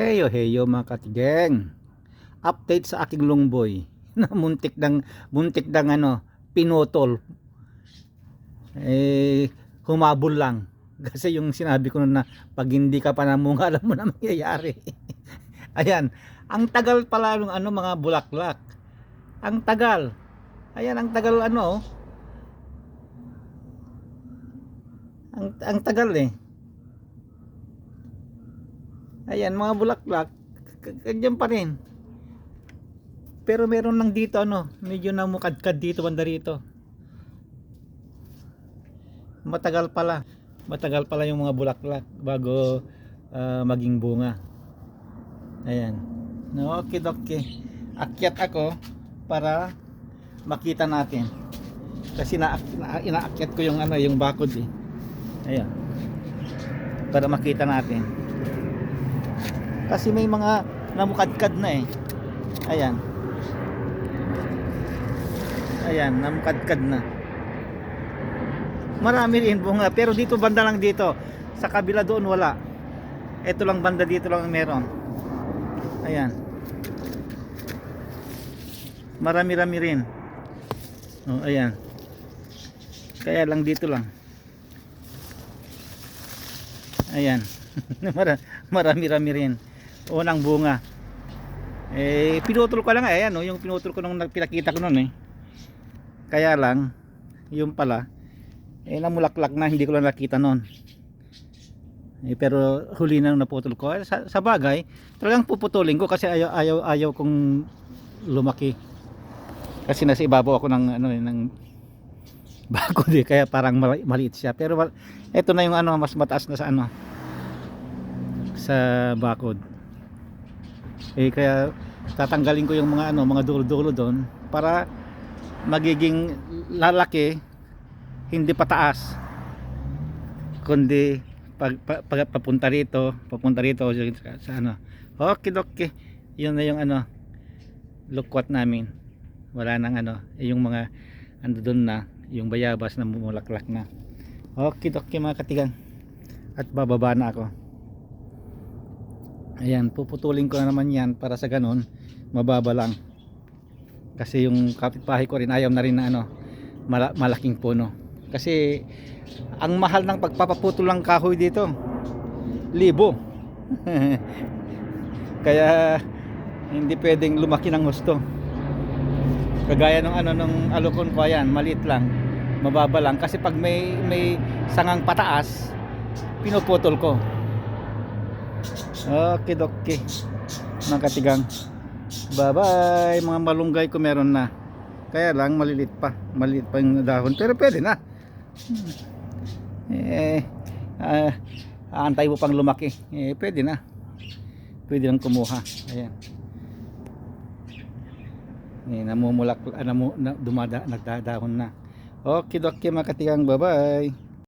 Heyo heyo mga katigeng. Update sa aking lungboy na muntik ng muntik ng ano pinutol. Eh humabol lang. Kasi yung sinabi ko na pag hindi ka pa namunga alam mo na mangyayari. Ayan, ang tagal pala ng ano mga bulaklak. Ang tagal. Ayan ang tagal ano. oh. Ang ang tagal eh. Ayan, mga bulaklak. Ganyan pa rin. Pero meron lang dito ano, medyo namukadkad dito banda rito. Matagal pala. Matagal pala yung mga bulaklak bago ah, maging bunga. Ayan. No, okay, okay. Akyat ako para makita natin. Kasi na, na inaakyat ko yung ano, yung bakod eh. Ayan. Para makita natin. Kasi may mga namukadkad na eh. Ayan. Ayan, namukadkad na. Marami rin bunga. Pero dito banda lang dito. Sa kabila doon wala. Ito lang banda dito lang meron. Ayan. Marami-rami rin. Oh, ayan. Kaya lang dito lang. Ayan. Mara- Marami-rami rin. Unang bunga. Eh, pinutol ko lang. eh. Ayan, oh, yung pinutol ko nung pinakita ko noon eh. Kaya lang, yung pala, eh namulaklak na, hindi ko lang nakita noon. Eh, pero huli na naputol ko. Eh, Sa, sa bagay, talagang puputulin ko kasi ayaw, ayaw, ayaw kong lumaki. Kasi nasa ibabaw ako ng, ano, eh, ng bakod eh, kaya parang mali- maliit siya. Pero eto na yung ano, mas mataas na sa ano, sa bakod. Eh kaya tatanggalin ko yung mga ano, mga dulo-dulo doon para magiging lalaki hindi pataas. Kundi pag, pag, papunta rito papunta rito sa, sa ano. Okay okay yun na yung ano lukwat namin. Wala nang ano eh, yung mga ano doon na yung bayabas na mumulaklak na. Okay okay mga katigang. At bababa na ako ayan puputulin ko na naman yan para sa ganun mababa lang. Kasi yung kapitbahay ko rin ayaw na rin na ano mala- malaking puno. Kasi ang mahal ng pagpapaputol ng kahoy dito libo. Kaya hindi pwedeng lumaki ng husto kagaya ng ano nung alukon ko ayan maliit lang mababa lang. Kasi pag may may sangang pataas pinuputol ko okay okay mga katigang. Bye bye mga malunggay ko meron na. Kaya lang malilit pa. Malilit pa yung dahon pero pwede na. Eh ah, aantay mo pang lumaki. Eh pwede na. Pwede lang kumuha. Ayan. Eh, namumulak ah, namu, na, dumada, nagdadahon na. Okay okay mga katigang. Bye bye